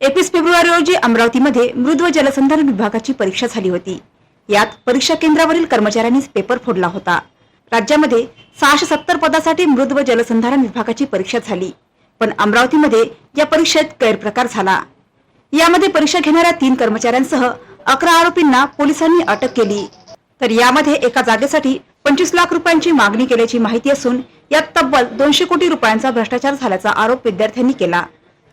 एकवीस फेब्रुवारी रोजी अमरावतीमध्ये मृद व जलसंधारण विभागाची परीक्षा झाली होती. यात परीक्षा केंद्रावरील कर्मचाऱ्यांनी पेपर फोडला होता. राज्यामध्ये सहाशे सत्तर पदासाठी मृद व जलसंधारण विभागाची परीक्षा झाली. पण अमरावतीमध्ये या परीक्षेत गैरप्रकार झाला. यामध्ये परीक्षा घेणाऱ्या तीन कर्मचाऱ्यांसह अकरा आरोपींना पोलिसांनी अटक केली. तर यामध्ये एका जागेसाठी पंचवीस लाख रुपयांची मागणी केल्याची माहिती असून यात तब्बल दोनशे कोटी रुपयांचा भ्रष्टाचार झाल्याचा आरोप विद्यार्थ्यांनी केला.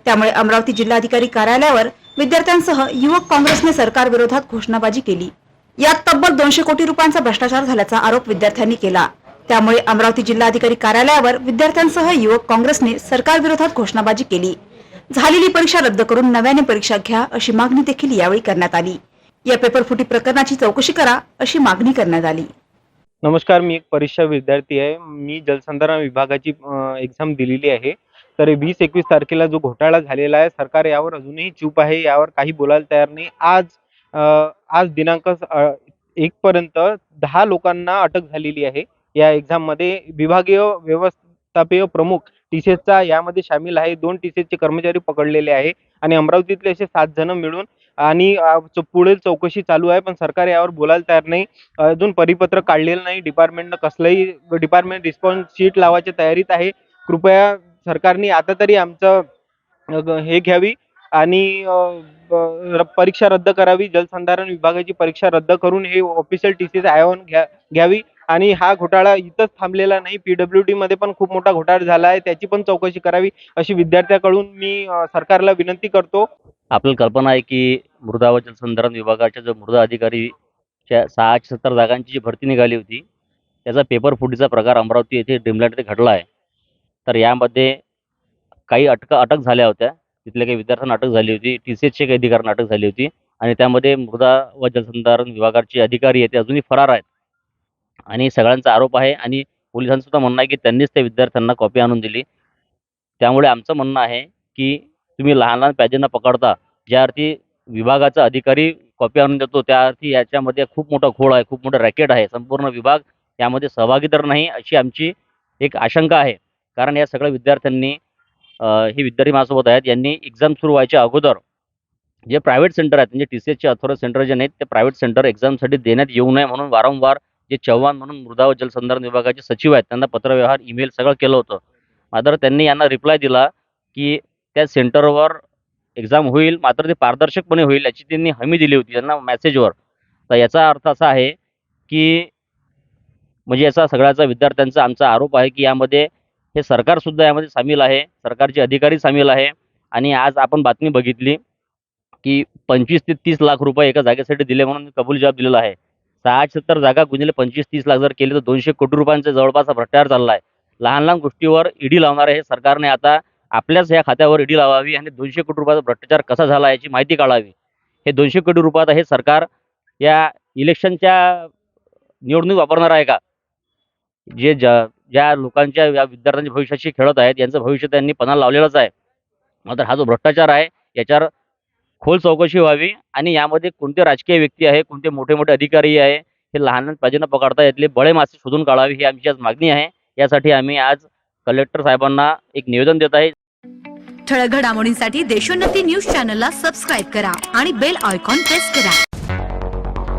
त्यामुळे अमरावती जिल्हाधिकारी कार्यालयावर विद्यार्थ्यांसह युवक काँग्रेसने सरकार विरोधात घोषणाबाजी केली. यात तब्बल दोनशे कोटी रुपयांचा भ्रष्टाचार झाल्याचा आरोप विद्यार्थ्यांनी केला. त्यामुळे अमरावती जिल्हाधिकारी कार्यालयावर विद्यार्थ्यांसह युवक काँग्रेसने सरकार विरोधात घोषणाबाजी केली. झालेली परीक्षा रद्द करून नव्याने परीक्षा घ्या अशी मागणी देखील यावेळी करण्यात आली. या पेपर फुटी प्रकरणाची चौकशी करा अशी मागणी करण्यात आली. नमस्कार मी एक परीक्षा विद्यार्थी आहे. मी जलसंधारण विभागाची एक्झाम दिलेली आहे. तर वीस एकवीस तारखेला जो घोटाळा झालेला आहे सरकार यावर अजूनही चूप आहे यावर काही बोलायला तयार नाही. आज आज दिनांक एक पर्यंत दहा लोकांना अटक झालेली आहे. या एक्झाममध्ये विभागीय व्यवस्थापीय प्रमुख टीसीएसचा यामध्ये सामील आहे. दोन टीसीएसचे कर्मचारी पकडलेले आहे आणि अमरावतीतले असे सात जण मिळून आणि पुढील चौकशी चालू आहे. पण सरकार यावर बोलायला तयार नाही. अजून परिपत्र काढलेलं नाही. डिपार्टमेंटनं कसलंही डिपार्टमेंट रिस्पॉन्स शीट लावायच्या तयारीत आहे. कृपया सरकारने आता तरी आमचं हे घ्यावी आणि परीक्षा रद्द करावी जलसंधारण विभागाची परीक्षा रद्द करून हे ऑफिशियल टी सीचं आयोजन घ्या घ्यावी आणि हा घोटाळा इथंच थांबलेला नाही. पीडब्ल्यू डी मध्ये पण खूप मोठा घोटाळा झाला आहे. त्याची पण चौकशी करावी अशी विद्यार्थ्याकडून मी सरकारला विनंती करतो. आपल्याला कल्पना आहे की मृदा व जलसंधारण विभागाच्या जो मृदा अधिकारीच्या सहाशे सत्तर जागांची जी भरती निघाली होती त्याचा पेपर फुटीचा प्रकार अमरावती येथे ड्रीमलँड येथे घडला आहे. तर यामध्ये काही अटका अटक झाल्या होत्या. तिथल्या काही विद्यार्थ्यांना अटक झाली होती. टी सी एसचे काही अधिकाऱ्यांना अटक झाली होती. आणि त्यामध्ये मृदा व जलसंधारण विभागाचे अधिकारी आहेत. ते अजूनही फरार आहेत. आणि सगळ्यांचा आरोप आहे आणि पोलिसांचं सुद्धा म्हणणं आहे की त्यांनीच त्या विद्यार्थ्यांना कॉपी आणून दिली. त्यामुळे आमचं म्हणणं आहे की तुम्ही लहान लहान पॅजेंना पकडता. ज्या अर्थी विभागाचा अधिकारी कॉपी आणून देतो त्या अर्थी याच्यामध्ये खूप मोठा खोळ आहे खूप मोठं रॅकेट आहे. संपूर्ण विभाग यामध्ये सहभागी तर नाही अशी आमची एक आशंका आहे. कारण या सगळ्या विद्यार्थ्यांनी हे विद्यार्थी माझ्यासोबत आहेत. यांनी एक्झाम सुरू व्हायच्या अगोदर जे प्रायव्हेट सेंटर आहेत म्हणजे टी सी एसचे अथॉरिटी सेंटर जे नाहीत ते प्रायव्हेट सेंटर एक्झामसाठी देण्यात येऊ नये म्हणून वारंवार जे चव्हाण म्हणून मृदा व जलसंधारण विभागाचे सचिव आहेत त्यांना पत्रव्यवहार ईमेल सगळं केलं होतं. मात्र त्यांनी यांना रिप्लाय दिला की त्या सेंटरवर एक्झाम होईल मात्र ते पारदर्शकपणे होईल याची त्यांनी हमी दिली होती त्यांना मेसेजवर तर याचा अर्थ असा आहे की म्हणजे याचा सगळ्याचा विद्यार्थ्यांचा आमचा आरोप आहे की यामध्ये हे सरकारसुद्धा यामध्ये सामील आहे. सरकारचे अधिकारी सामील आहे. आणि आज आपण बातमी बघितली की पंचवीस ते तीस लाख रुपये एका जागेसाठी दिले म्हणून कबूल जवाब दिलेला आहे. सहाशे सत्तर जागा गुंजले पंचवीस तीस लाख जर केले तर दोनशे कोटी रुपयांचा जवळपास भ्रष्टाचार चालला आहे लहान लहान गोष्टीवर ईडी लावणारे हे सरकारने आता आपल्याच या खात्यावर ईडी लावावी आणि दोनशे कोटी रुपयाचा भ्रष्टाचार कसा झाला याची माहिती काढावी. हे दोनशे कोटी रुपयात हे सरकार या इलेक्शनच्या निवडणूक वापरणार आहे का? जे ज ज्या लोकांच्या या विद्यार्थ्यांच्या भविष्याशी खेळत आहेत यांचं भविष्य त्यांनी पणाला लावलेलंच आहे. मात्र हा जो भ्रष्टाचार आहे याच्यावर खोल चौकशी व्हावी आणि यामध्ये कोणते राजकीय व्यक्ती आहे कोणते मोठे मोठे अधिकारी आहे हे लहान प्रजेनं पकडता यातले बळे मासे शोधून काढावे ही आमची आज मागणी आहे. यासाठी आम्ही आज कलेक्टर साहेबांना एक निवेदन देत आहे. ठळक घडामोडींसाठी देशोन्नती न्यूज चॅनलला सबस्क्राईब करा आणि बेल आयकॉन प्रेस करा.